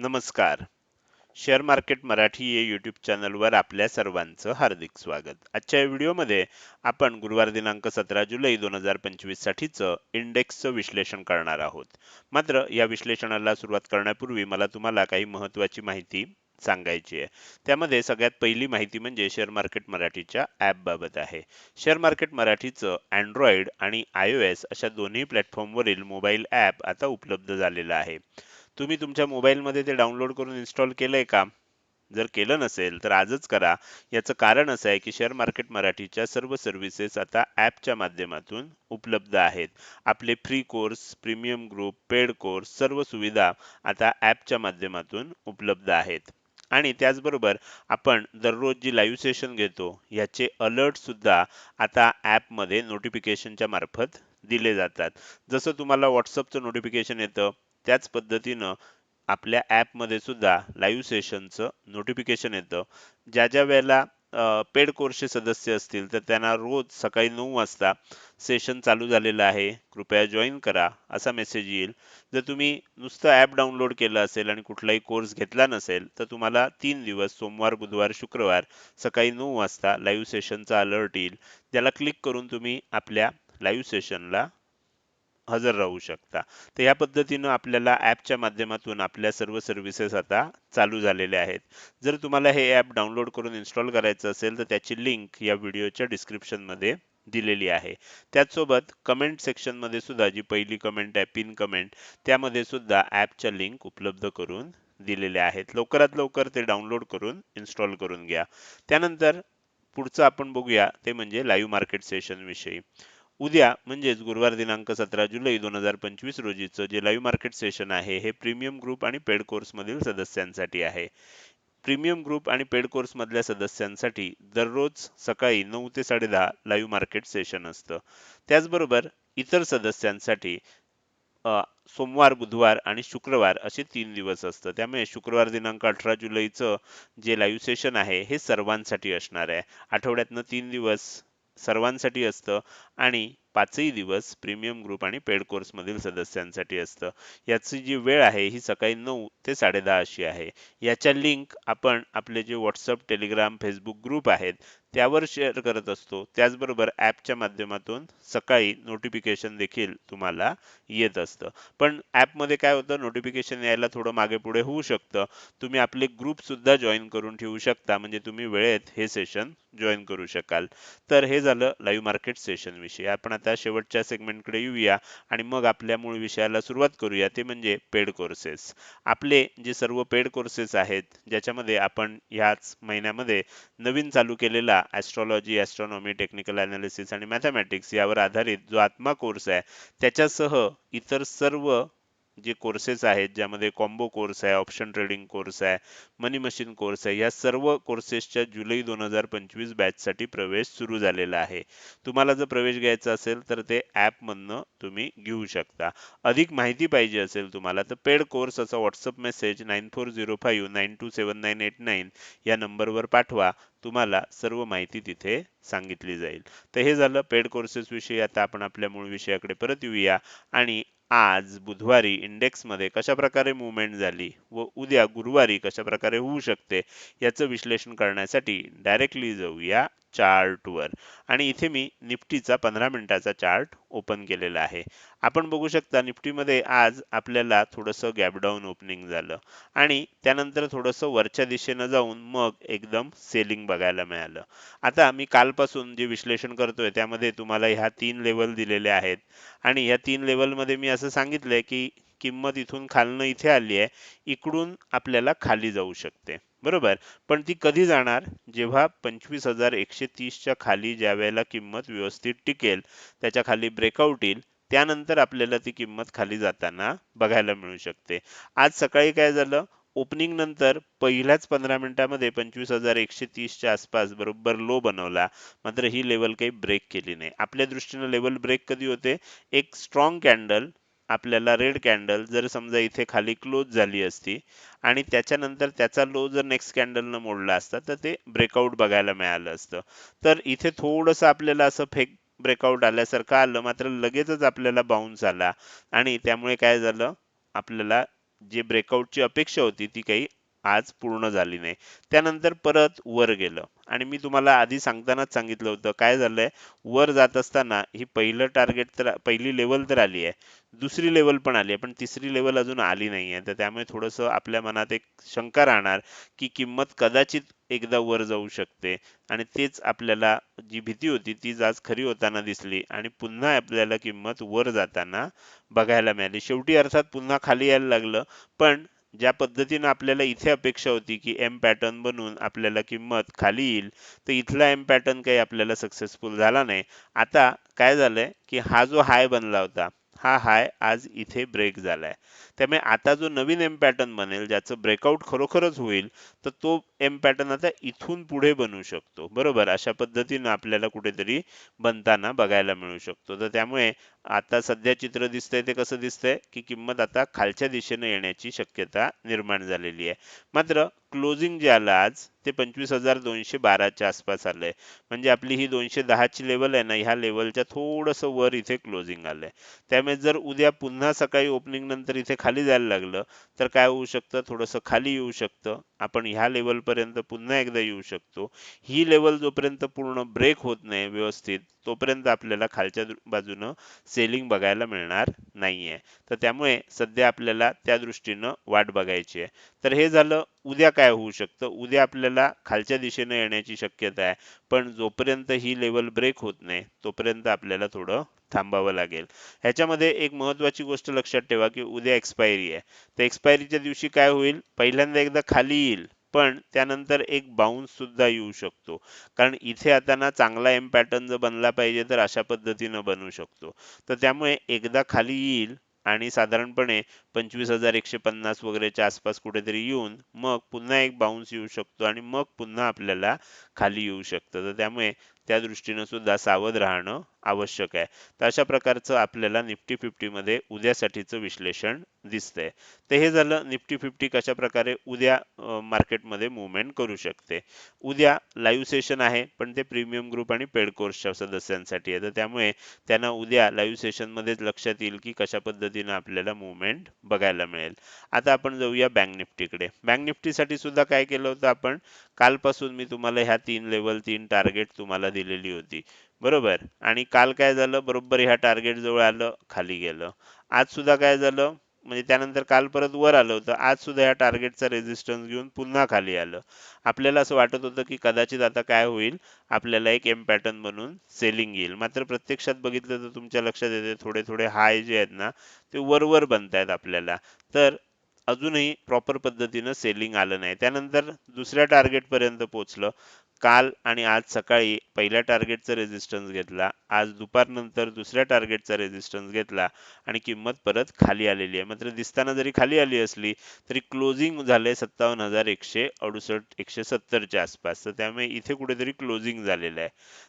नमस्कार. Share market Marathi या YouTube चॅनलवर आपल्या सर्वांचं हार्दिक स्वागत. आजच्या या व्हिडिओमध्ये आपण गुरुवार दिनांक सतरा जुलै दोन हजार पंचवीस साठीचं इंडेक्सचं विश्लेषण करणार आहोत. मात्र या विश्लेषणाला सुरुवात करण्यापूर्वी मला तुम्हाला काही महत्त्वाची माहिती सांगायची आहे. त्यामध्ये सगळ्यात पहिली माहिती म्हणजे शेअर मार्केट मराठीच्या ॲपबाबत आहे. शेअर मार्केट मराठीचं अँड्रॉइड आणि आय ओ एस अशा दोन्ही प्लॅटफॉर्मवरील मोबाईल ॲप आता उपलब्ध झालेलं आहे. तुम्ही तुमच्या मोबाईलमध्ये ते डाउनलोड करून इन्स्टॉल केलंय का? जर केलं नसेल तर आजच करा. याचं कारण असं आहे की शेअर मार्केट मराठीच्या सर्व सर्व्हिसेस आता ॲपच्या माध्यमातून उपलब्ध आहेत. आपले free course premium group paid course सर्व सुविधा आता ॲपच्या माध्यमातून उपलब्ध आहेत. आणि त्याचबरोबर आपण दररोज जी लाईव्ह सेशन घेतो याचे अलर्ट सुद्धा आता ॲपमध्ये नोटिफिकेशनच्या मार्फत दिले जातात. जसं तुम्हाला व्हॉट्सअपचं नोटिफिकेशन येतं त्याच पद्धतीनं आपल्या ॲपमध्ये सुद्धा लाईव्ह सेशनचं नोटिफिकेशन येतं. ज्या ज्या वेळेला पेड कोर्सचे सदस्य असतील तर त्यांना रोज सकाळी नऊ वाजता सेशन चालू झालेलं आहे. कृपया जॉईन करा असा मेसेज येईल. जर तुम्ही नुसतं ॲप डाउनलोड केलं असेल आणि कुठलाही कोर्स घेतला नसेल तर तुम्हाला तीन दिवस सोमवार बुधवार शुक्रवार सकाळी नऊ वाजता लाईव्ह सेशनचा अलर्ट येईल. ज्याला क्लिक करून तुम्ही आपल्या लाईव्ह सेशनला हजर राहू शकता. तर या पद्धतीनं आपल्याला ॲपच्या माध्यमातून आपल्या सर्व सर्व्हिसेस आता चालू झालेल्या आहेत. जर तुम्हाला हे ॲप डाउनलोड करून इन्स्टॉल करायचं असेल तर त्याची लिंक या व्हिडिओच्या डिस्क्रिप्शनमध्ये दिलेली आहे. त्याचसोबत कमेंट सेक्शनमध्ये सुद्धा जी पहिली कमेंट आहे पिन कमेंट त्यामध्ये सुद्धा ॲपच्या लिंक उपलब्ध करून दिलेल्या आहेत. लवकरात लवकर ते डाउनलोड करून इन्स्टॉल करून घ्या. त्यानंतर पुढचं आपण बघूया ते म्हणजे लाईव्ह मार्केट सेशन विषयी. उद्या म्हणजेच गुरुवार दिनांक सतरा जुलै दोन हजार पंचवीस रोजीचं जे लाईव्ह मार्केट सेशन आहे हे प्रीमियम ग्रुप आणि पेड कोर्समधील सदस्यांसाठी आहे. प्रीमियम ग्रुप आणि पेड कोर्समधल्या सदस्यांसाठी दररोज सकाळी नऊ ते साडेदहा लाईव्ह मार्केट सेशन असतं. त्याचबरोबर इतर सदस्यांसाठी सोमवार बुधवार आणि शुक्रवार असे तीन दिवस असतं. त्यामुळे शुक्रवार दिनांक अठरा जुलैचं जे लाईव्ह सेशन आहे हे सर्वांसाठी असणार आहे. आठवड्यातनं तीन दिवस सर्वांसाठी असतं आणि पाचही दिवस प्रीमियम ग्रुप आणि पेड कोर्स मधील सदस्यांसाठी असतं. याची जी वेळ आहे ही सकाळी नऊ ते साडेदहा अशी आहे. याच्या लिंक आपण आपले जे व्हॉट्सअप टेलिग्राम फेसबुक ग्रुप आहेत त्यावर शेअर करत असतो. त्याचबरोबर ॲपच्या माध्यमातून सकाळी नोटिफिकेशन देखील तुम्हाला येत असतं. पण ॲपमध्ये काय होतं? नोटिफिकेशन यायला थोडं मागे पुढे होऊ शकतं. तुम्ही आपले ग्रुप सुद्धा जॉईन करून ठेवू शकता. म्हणजे तुम्ही वेळेत हे सेशन जॉईन करू शकाल. तर हे झालं लाईव्ह मार्केट सेशन विषयी. आपण आता शेवटच्या सेगमेंटकडे येऊया आणि मग आपल्या मूळ विषयाला सुरुवात करूया. ते म्हणजे पेड कोर्सेस आपले जे सर्व पेड कोर्सेस आहेत ज्याच्यामध्ये आपण ह्याच महिन्यामध्ये नवीन चालू केलेला ॲस्ट्रॉलॉजी ॲस्ट्रॉनॉमी टेक्निकल ॲनालिसिस आणि मॅथमॅटिक्स यावर आधारित जो आत्मा कोर्स आहे त्याच्यासह इतर सर्व जे कोर्सेस आहेत ज्यामध्ये कॉम्बो कोर्स आहे ऑप्शन ट्रेडिंग कोर्स आहे मनी मशीन कोर्स आहे या सर्व कोर्सेसच्या जुलै दोन हजार पंचवीस बॅचसाठी प्रवेश सुरू झालेला आहे. तुम्हाला जर प्रवेश घ्यायचा असेल तर ते ॲपमधनं तुम्ही घेऊ शकता. अधिक माहिती पाहिजे असेल तुम्हाला तर पेड कोर्स असा WhatsApp message nine four zero five nine two seven nine eight nine या नंबरवर पाठवा. तुम्हाला सर्व माहिती तिथे सांगितली जाईल. तर हे झालं पेड कोर्सेस विषयी. आता आपण आपल्या मूळ विषयाकडे परत येऊया. आणि आज बुधवारी इंडेक्समध्ये कशाप्रकारे मुवमेंट झाली व उद्या गुरुवारी कशा प्रकारे होऊ शकते याचं विश्लेषण करण्यासाठी डायरेक्टली जाऊया चार्टवर आणि इथे मी निफ्टीचा पंधरा मिनिटाचा चार्ट ओपन केलेला आहे. आपण बघू शकता निफ्टीमध्ये आज आपल्याला थोडंसं गॅपडाऊन ओपनिंग झालं. आणि त्यानंतर थोडंसं वरच्या दिशेनं जाऊन मग एकदम सेलिंग बघायला मिळालं. आता मी कालपासून जे विश्लेषण करतोय त्यामध्ये तुम्हाला ह्या तीन लेवल दिलेले आहेत. आणि ह्या तीन लेवलमध्ये मी असं सांगितलंय की किंमत इथून खालनं इथे आली आहे इकडून आपल्याला खाली जाऊ शकते. बरोबर. पण ती कधी जाणार? जेव्हा पंचवीस हजार एकशे तीसच्या खाली ज्या वेळेला किंमत व्यवस्थित टिकेल त्याच्याखाली ब्रेकआउट येईल त्यानंतर आपल्याला ती किंमत खाली जाताना बघायला मिळू शकते. आज सकाळी काय झालं? ओपनिंग नंतर पहिल्याच पंधरा मिनिटांमध्ये पंचवीस हजार एकशे तीसच्या आसपास बरोबर लो बनवला. मात्र ही लेवल काही ब्रेक केली नाही. आपल्या दृष्टीनं लेवल ब्रेक कधी होते? एक स्ट्रॉंग कॅन्डल आपल्याला रेड कॅन्डल जर समजा इथे खाली क्लोज झाली असती आणि त्याच्यानंतर त्याचा लो जर नेक्स्ट कॅन्डलनं मोडला असता तर ते ब्रेकआउट बघायला मिळालं असतं. तर इथे थोडंसं आपल्याला असं फेक ब्रेकआउट आल्यासारखं आलं मात्र लगेचच आपल्याला बाउन्स आला. आणि त्यामुळे काय झालं? आपल्याला जे ब्रेकआउटची अपेक्षा होती ती काही आज पूर्ण झाली नाही. त्यानंतर परत वर गेलं. आणि मी तुम्हाला आधी सांगतानाच सांगितलं होतं काय झालंय? वर जात असताना ही पहिलं टार्गेट तर पहिली लेवल तर आली आहे. दुसरी लेवल पण आली आहे पण तिसरी लेवल अजून आली नाही आहे. तर त्यामुळे थोडंसं आपल्या मनात एक शंका राहणार की किंमत कदाचित एकदा वर जाऊ शकते. आणि तेच आपल्याला जी भीती होती तीच आज खरी होताना दिसली. आणि पुन्हा आपल्याला किंमत वर जाताना बघायला मिळाली. शेवटी अर्थात पुन्हा खाली यायला लागलं. पण ज्या पद्धतीनं आपल्याला इथे अपेक्षा होती की एम पॅटर्न बनवून आपल्याला किंमत खाली येईल तर इथला एम पॅटर्न काही आपल्याला सक्सेसफुल झाला नाही. आता काय झालंय की हा जो हाय बनला होता हा हाय आज इथे ब्रेक झालाय. त्यामुळे आता जो नवीन एम पॅटर्न बनेल ज्याचं ब्रेकआउट खरोखरच होईल तर तो एम पॅटर्न आता इथून पुढे बनू शकतो. बरोबर? अशा पद्धतीनं आपल्याला कुठेतरी बनताना बघायला मिळू शकतो. तर त्यामुळे आता सध्या चित्र दिसतंय ते कसं दिसतंय? की किंमत आता खालच्या दिशेने येण्याची शक्यता निर्माण झालेली आहे. मात्र क्लोजिंग जे आलं आज ते पंचवीस हजार दोनशे बाराच्या आसपास आलंय. म्हणजे आपली ही दोनशे दहाची लेवल आहे ना ह्या लेवलच्या थोडंसं वर इथे क्लोजिंग आलंय. त्यामुळे जर उद्या पुन्हा सकाळी ओपनिंग नंतर इथे खाली जायला लागलं तर काय होऊ शकतं? थोडंसं खाली येऊ शकतं. आपण ह्या लेवल पर्यंत पुन्हा एकदा येऊ शकतो. ही लेवल जोपर्यंत पूर्ण ब्रेक होत नाही व्यवस्थित तोपर्यंत आपल्याला खालच्या बाजूनं सेलिंग बघायला मिळणार नाहीये. तर त्यामुळे सध्या आपल्याला त्या दृष्टीनं वाट बघायची आहे. तर हे झालं उद्या काय होऊ शकतं? उद्या आपल्याला खालच्या दिशेने येण्याची शक्यता आहे. पण जोपर्यंत ही लेवल ब्रेक होत नाही तोपर्यंत आपल्याला थोडं थांबावं लागेल. ह्याच्यामध्ये एक महत्वाची गोष्ट लक्षात ठेवा की उद्या एक्सपायरी आहे. तर एक्सपायरीच्या दिवशी काय होईल? पहिल्यांदा एकदा खाली येईल पण त्यानंतर एक बाउन्स सुद्धा येऊ शकतो. कारण इथे आता ना चांगला एम पॅटर्न जर बनला पाहिजे तर अशा पद्धतीनं बनू शकतो. तर त्यामुळे एकदा खाली येईल आणि साधारणपणे पंचवीस हजार एकशे पन्नास वगैरेच्या आसपास कुठेतरी येऊन मग पुन्हा एक बाउन्स येऊ शकतो आणि मग पुन्हा आपल्याला खाली येऊ शकतं. तर त्यामुळे त्या दृष्टीनं सुद्धा सावध राहणं आवश्यक आहे. तर अशा प्रकारचं आपल्याला निफ्टी फिफ्टी मध्ये उद्यासाठीचं विश्लेषण दिसतंय. तर हे झालं निफ्टी फिफ्टी कशा प्रकारे उद्या मार्केटमध्ये मुवमेंट करू शकते. उद्या लाईव्ह सेशन आहे पण ते प्रीमियम ग्रुप आणि पेड कोर्सच्या सदस्यांसाठी आहे. तर त्यामुळे त्यांना उद्या लाईव्ह सेशन मध्येच लक्षात येईल की कशा पद्धतीनं आपल्याला मुवमेंट बघायला मिळेल. आता आपण जाऊया बँक निफ्टीकडे. बँक निफ्टीसाठी सुद्धा काय केलं होतं आपण? कालपासून मी तुम्हाला ह्या तीन लेवल तीन टार्गेट तुम्हाला दिलेली होती. बरोबर? आणि काल काय झालं? बरोबर ह्या टार्गेट जवळ आलं खाली गेलं. आज सुद्धा काय झालं? म्हणजे त्यानंतर काल परत वर आलं होतं. आज सुद्धा या टार्गेटचा रेजिस्टन्स घेऊन पुन्हा खाली आलं. आपल्याला असं वाटत होतं की कदाचित आता काय होईल? आपल्याला एक एम पॅटर्न बनून सेलिंग येईल. मात्र प्रत्यक्षात बघितलं तर तुमच्या लक्षात येते थोडे थोडे हाय जे आहेत ना ते वरवर बनतायत आपल्याला. तर अजूनही प्रॉपर पद्धतीनं सेलिंग आलं नाही. त्यानंतर दुसऱ्या टार्गेट पर्यंत पोहोचलं काल आणि आज सकाळी पहिल्या टार्गेटचा रेझिस्टन्स घेतला आज दुपारनंतर दुसऱ्या टार्गेटचा रेझिस्टन्स घेतला आणि किंमत परत खाली आलेली आहे. मात्र दिसताना जरी खाली आली असली तरी क्लोजिंग झाले सत्तावन्न हजार एकशे अडुसष्ट एकशे सत्तरच्या आसपास. तर त्यामुळे इथे कुठेतरी क्लोजिंग झालेलं आहे.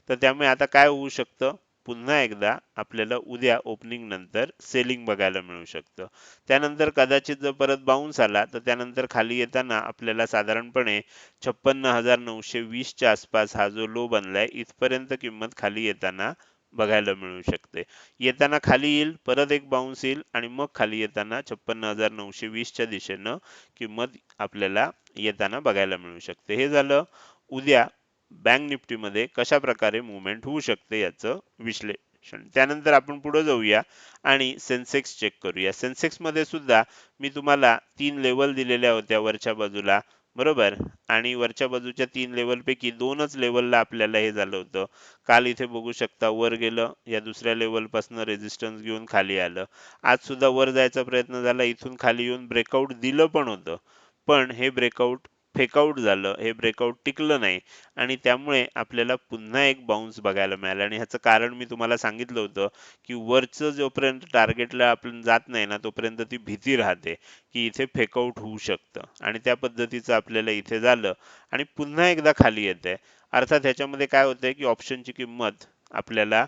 तर त्यामुळे आता काय होऊ शकतं? पुन्हा एकदा आपल्याला उद्या ओपनिंग नंतर सेलिंग बघायला मिळू शकतं. त्यानंतर कदाचित जर परत बाउन्स आला तर त्यानंतर खाली येताना आपल्याला साधारणपणे छप्पन्न हजार नऊशे वीसच्या आसपास हा जो लो बनलाय इथपर्यंत किंमत खाली येताना बघायला मिळू शकते. येताना खाली येईल परत एक बाउन्स येईल आणि मग खाली येताना छप्पन्न हजार नऊशे वीसच्या दिशेनं किंमत आपल्याला येताना बघायला मिळू शकते. हे झालं. उद्या बँक निफ्टीमध्ये कशा प्रकारे मुवमेंट होऊ शकते याचं विश्लेषण. त्यानंतर आपण पुढे जाऊया आणि सेन्सेक्स चेक करूया. सेन्सेक्समध्ये सुद्धा मी तुम्हाला तीन लेवल दिलेल्या होत्या वरच्या बाजूला बरोबर? आणि वरच्या बाजूच्या तीन लेवल पैकी दोनच लेवलला आपल्याला हे झालं होतं. काल इथे बघू शकता वर गेलं या दुसऱ्या लेवलपासून रेझिस्टन्स रेजिस्टन्स घेऊन खाली आलं. आज सुद्धा वर जायचा प्रयत्न झाला इथून खाली येऊन ब्रेकआउट दिलं पण होतं. पण हे ब्रेकआउट फेकआउट झालं हे ब्रेकआउट टिकलं नाही. आणि त्यामुळे आपल्याला पुन्हा एक बाउन्स बघायला मिळाला. आणि ह्याचं कारण मी तुम्हाला सांगितलं होतं की वरचं जोपर्यंत टार्गेटला आपण जात नाही ना तोपर्यंत ती भीती राहते की इथे फेकआउट होऊ शकतं. आणि त्या पद्धतीचं आपल्याला इथे झालं. आणि पुन्हा एकदा खाली येते. अर्थात ह्याच्यामध्ये काय होतंय की ऑप्शनची किंमत आपल्याला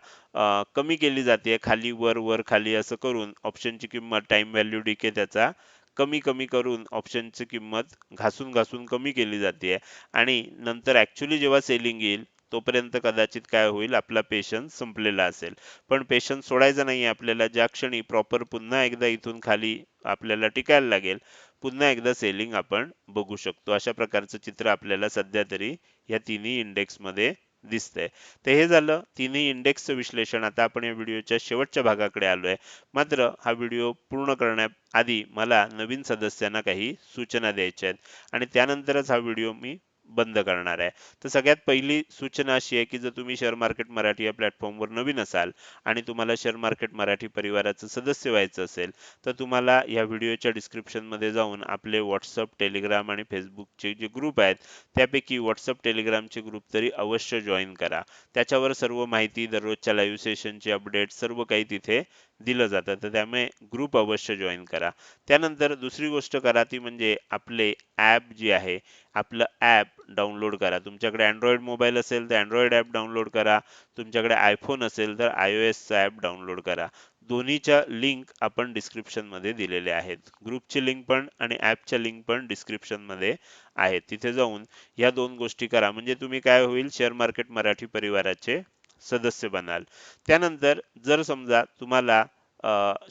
कमी केली जाते. खाली वर वर खाली असं करून ऑप्शनची किंमत टाइम व्हॅल्यू डीके त्याचा कमी कमी करून ऑप्शनची किंमत घासून घासून कमी केली जाते. आणि नंतर ॲक्च्युली जेव्हा सेलिंग येईल तोपर्यंत कदाचित काय होईल आपला पेशन्स संपलेला असेल. पण पेशन्स सोडायचा नाही आपल्याला. ज्या क्षणी प्रॉपर पुन्हा एकदा इथून खाली आपल्याला टिकायला लागेल पुन्हा एकदा सेलिंग आपण बघू शकतो. अशा प्रकारचं चित्र आपल्याला सध्या तरी या तिन्ही इंडेक्समध्ये दिसतंय. तर हे झालं. तिन्ही इंडेक्सचं विश्लेषण. आता आपण या व्हिडिओच्या शेवटच्या भागाकडे आलोय. मात्र हा व्हिडिओ पूर्ण करण्याआधी मला नवीन सदस्यांना काही सूचना द्यायच्या आहेत. आणि त्यानंतरच हा व्हिडिओ मी बंद करणार आहे. तर सगळ्यात पहिली सूचना अशी आहे की जर तुम्ही शेअर मार्केट मराठी या प्लॅटफॉर्मवर नवीन असाल आणि तुम्हाला शेअर मार्केट मराठी परिवाराचं सदस्य व्हायचं असेल तर तुम्हाला या व्हिडिओच्या डिस्क्रिप्शनमध्ये जाऊन आपले व्हॉट्सअप टेलिग्राम आणि फेसबुकचे जे ग्रुप आहेत त्यापैकी व्हॉट्सअप टेलिग्रामचे ग्रुप तरी अवश्य जॉईन करा. त्याच्यावर सर्व माहिती दररोजच्या लाईव्ह सेशनचे अपडेट सर्व काही तिथे दिलं जातं. तर त्यामुळे ग्रुप अवश्य जॉईन करा. त्यानंतर दुसरी गोष्ट करा ती म्हणजे आपले ॲप जी आहे आपलं ॲप डाउनलोड करा. तुमच्याकडे अँड्रॉइड मोबाईल असेल तर अँड्रॉइड ॲप डाउनलोड करा. तुमच्याकडे आयफोन असेल तर आय ओ एसचा ॲप डाउनलोड करा. दोन्हीच्या लिंक आपण डिस्क्रिप्शनमध्ये दिलेले आहेत. ग्रुपची लिंक पण आणि ॲपच्या लिंक पण डिस्क्रिप्शनमध्ये आहेत. तिथे जाऊन या दोन गोष्टी करा. म्हणजे तुम्ही काय होईल? शेअर मार्केट मराठी परिवाराचे सदस्य बनाल. त्यानंतर जर समजा तुम्हाला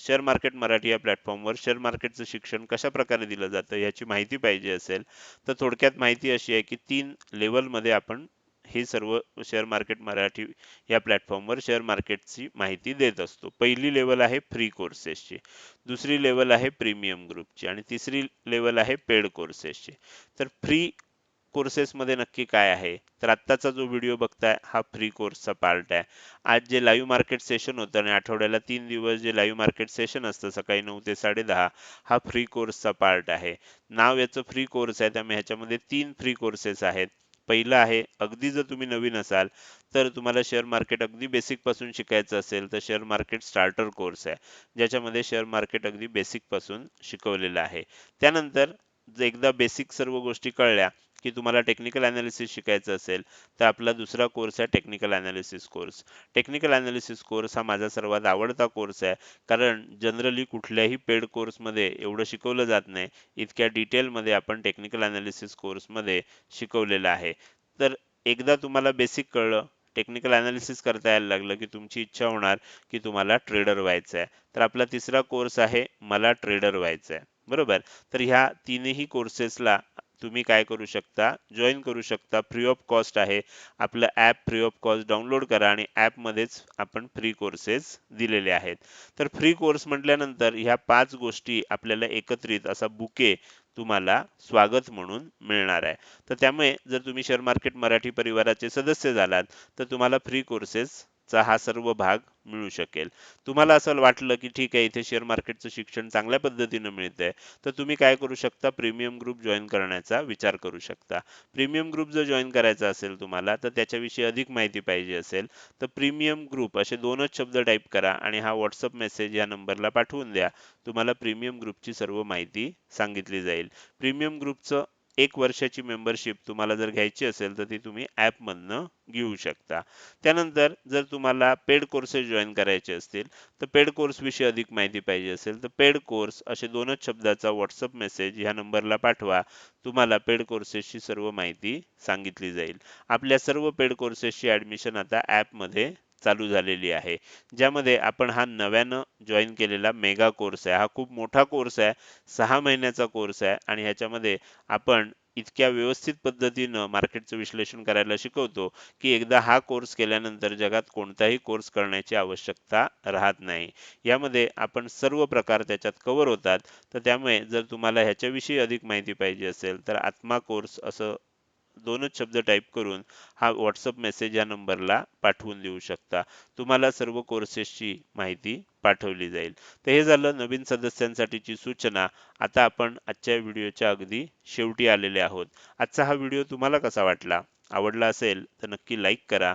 शेअर मार्केट मराठी या प्लॅटफॉर्मवर शेअर मार्केटचं शिक्षण कशा प्रकारे दिलं जातं याची माहिती पाहिजे असेल तर थोडक्यात माहिती अशी आहे की तीन लेवलमध्ये आपण हे सर्व शेअर मार्केट मराठी या प्लॅटफॉर्मवर शेअर मार्केटची माहिती देत असतो. पहिली लेवल आहे फ्री कोर्सेसची दुसरी लेवल आहे प्रीमियम ग्रुपची आणि तिसरी लेवल आहे पेड कोर्सेसची तर फ्री कोर्सेसमध्ये नक्की काय आहे? तर आत्ताचा जो व्हिडिओ बघताय हा फ्री कोर्सचा पार्ट आहे. आज जे लाईव्ह मार्केट सेशन होतं आणि आठवड्याला तीन दिवस जे लाईव्ह मार्केट सेशन असतं सकाळी नऊ ते साडेदहा हा फ्री कोर्सचा पार्ट आहे. नाव याचं फ्री कोर्स आहे त्यामुळे ह्याच्यामध्ये तीन फ्री कोर्सेस आहेत. पहिलं आहे अगदी जर तुम्ही नवीन असाल तर तुम्हाला शेअर मार्केट अगदी बेसिकपासून शिकायचं असेल तर शेअर मार्केट स्टार्टर कोर्स आहे. ज्याच्यामध्ये शेअर मार्केट अगदी बेसिकपासून शिकवलेलं आहे. त्यानंतर एकदा बेसिक सर्व गोष्टी कळल्या की तुम्हाला टेक्निकल अनालिसिस शिकायचं असेल तर आपला दुसरा कोर्स आहे technical analysis course technical analysis course हा माझा सर्वात आवडता कोर्स आहे कारण जनरली कुठल्याही पेड कोर्समध्ये एवढं शिकवलं जात नाही. इतक्या डिटेलमध्ये आपण टेक्निकल अनालिसिस कोर्समध्ये शिकवलेलं आहे. तर एकदा तुम्हाला बेसिक कळलं टेक्निकल अनालिसिस करता यायला लागलं की तुमची इच्छा होणार की तुम्हाला ट्रेडर व्हायचं आहे. तर आपला तिसरा कोर्स आहे मला ट्रेडर व्हायचं आहे. बरोबर? तर ह्या तीनही कोर्सेसला तुम्ही काय करू शकता? जॉईन करू शकता. फ्री ऑफ कॉस्ट आहे. आपलं app free of cost download करा आणि ॲपमध्येच आपण फ्री कोर्सेस दिलेले आहेत. तर फ्री कोर्स म्हटल्यानंतर ह्या पाच गोष्टी आपल्याला एकत्रित असा बुके तुम्हाला स्वागत म्हणून मिळणार आहे. तर त्यामुळे जर तुम्ही शेअर मार्केट मराठी परिवाराचे सदस्य झालात तर तुम्हाला फ्री कोर्सेस चा हा सर्व भाग मिळू शकेल. तुम्हाला असं वाटलं की ठीक आहे इथे शेअर मार्केटचं शिक्षण चांगल्या पद्धतीनं मिळतंय तर तुम्ही काय करू शकता? प्रीमियम ग्रुप जॉईन करण्याचा विचार करू शकता. प्रीमियम ग्रुप जर जॉईन करायचा असेल तुम्हाला तर त्याच्याविषयी अधिक माहिती पाहिजे असेल तर प्रीमियम ग्रुप असे दोनच शब्द टाईप करा आणि हा व्हॉट्सअप मेसेज या नंबरला पाठवून द्या. तुम्हाला प्रीमियम ग्रुपची सर्व माहिती सांगितली जाईल. प्रीमियम ग्रुपचं एक वर्षाची मेंबरशिप तुम्हाला जर घ्यायची असेल तर ती तुम्ही ॲपमधनं घेऊ शकता. त्यानंतर जर तुम्हाला पेड कोर्सेस जॉईन करायचे असतील तर पेड कोर्स विषयी अधिक माहिती पाहिजे असेल तर पेड कोर्स असे दोनच शब्दाचा व्हॉट्सअप मेसेज ह्या नंबरला पाठवा. तुम्हाला पेड कोर्सेसची सर्व माहिती सांगितली जाईल. आपल्या सर्व पेड कोर्सेसची ऍडमिशन आता ॲपमध्ये चालू झालेली आहे. ज्यामध्ये आपण हा नव्यानं जॉईन केलेला मेगा कोर्स आहे. हा खूप मोठा कोर्स आहे. सहा महिन्याचा कोर्स आहे. आणि ह्याच्यामध्ये आपण इतक्या व्यवस्थित पद्धतीनं मार्केटचं विश्लेषण करायला शिकवतो की एकदा हा कोर्स केल्यानंतर जगात कोणताही कोर्स करण्याची आवश्यकता राहत नाही. यामध्ये आपण सर्व प्रकार त्याच्यात कव्हर होतात. तर त्यामुळे जर तुम्हाला ह्याच्याविषयी अधिक माहिती पाहिजे असेल तर आत्मा कोर्स असं दोनच शब्द टाईप करून हा व्हॉट्सअप मेसेज या नंबरला पाठवून देऊ शकता. तुम्हाला सर्व कोर्सेसची माहिती पाठवली जाईल. तर हे झालं नवीन सदस्यांसाठीची सूचना. आता आपण आजच्या व्हिडिओच्या अगदी शेवटी आलेले आहोत. आजचा हा व्हिडिओ तुम्हाला कसा वाटला? आवडला असेल तर नक्की लाईक करा.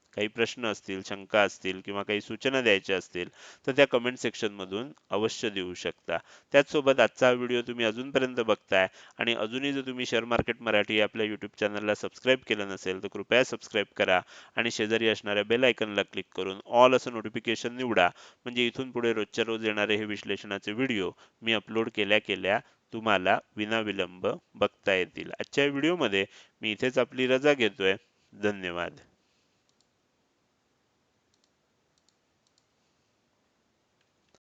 काही प्रश्न असतील शंका असतील किंवा काही सूचना द्यायच्या असतील तर त्या कमेंट सेक्शनमधून अवश्य देऊ शकता. त्याचसोबत आजचा हा व्हिडिओ तुम्ही अजूनपर्यंत बघताय आणि अजूनही जर तुम्ही शेअर मार्केट मराठी आपल्या यूट्यूब चॅनलला सबस्क्राईब केलं नसेल तर कृपया सबस्क्राईब करा आणि शेजारी असणाऱ्या बेल आयकनला क्लिक करून ऑल असं नोटिफिकेशन निवडा. म्हणजे इथून पुढे रोजच्या रोज येणारे हे विश्लेषणाचे व्हिडिओ मी अपलोड केल्या केल्या तुम्हाला विनाविलंब बघता येतील. आजच्या व्हिडिओमध्ये मी इथेच आपली रजा घेतोय. धन्यवाद.